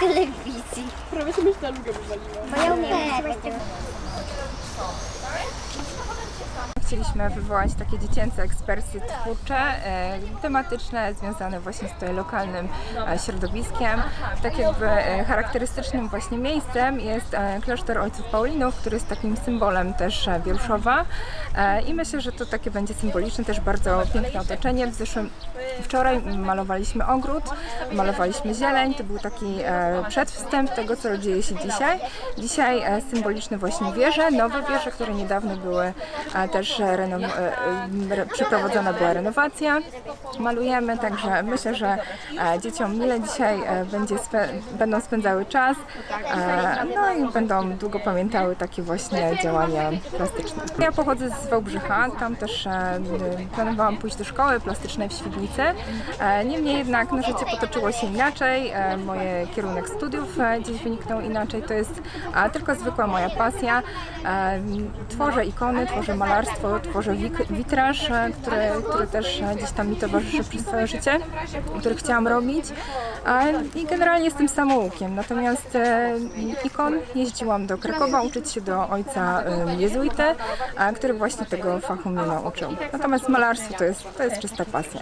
telewizji. Prawie się myśl na lugę wywaliła. Bo ja umiem. Chcieliśmy wywołać takie dziecięce eksperycje twórcze, e, tematyczne, związane właśnie z tutaj lokalnym e, środowiskiem. Tak jakby e, charakterystycznym właśnie miejscem jest klasztor Ojców Paulinów, który jest takim symbolem też Wierszowa E, i myślę, że to takie będzie symboliczne, też bardzo piękne otoczenie. W zeszłym, wczoraj malowaliśmy ogród, malowaliśmy zieleń, to był taki przedwstęp tego, co dzieje się dzisiaj. Dzisiaj symboliczne właśnie wieże, nowe wieże, które niedawno były też e, renom- e, e, przeprowadzona była renowacja. Malujemy, także myślę, że e, dzieciom mile dzisiaj będzie spe- będą spędzały czas, no i będą długo pamiętały takie właśnie działania plastyczne. Ja pochodzę z Wałbrzycha, tam też e, planowałam pójść do szkoły plastycznej w Świdnicy. E, Niemniej jednak no, życie potoczyło się inaczej, e, moje kierunek studiów gdzieś wyniknął inaczej, to jest tylko zwykła moja pasja. Tworzę ikony, tworzę malarstwo, tworzę witraż, który, który też gdzieś tam mi towarzyszy przez całe życie, który chciałam robić. I generalnie jestem samoukiem, natomiast ikon jeździłam do Krakowa uczyć się do ojca jezuity, a który właśnie tego fachu mnie nauczył. Natomiast malarstwo to jest, to jest czysta pasja.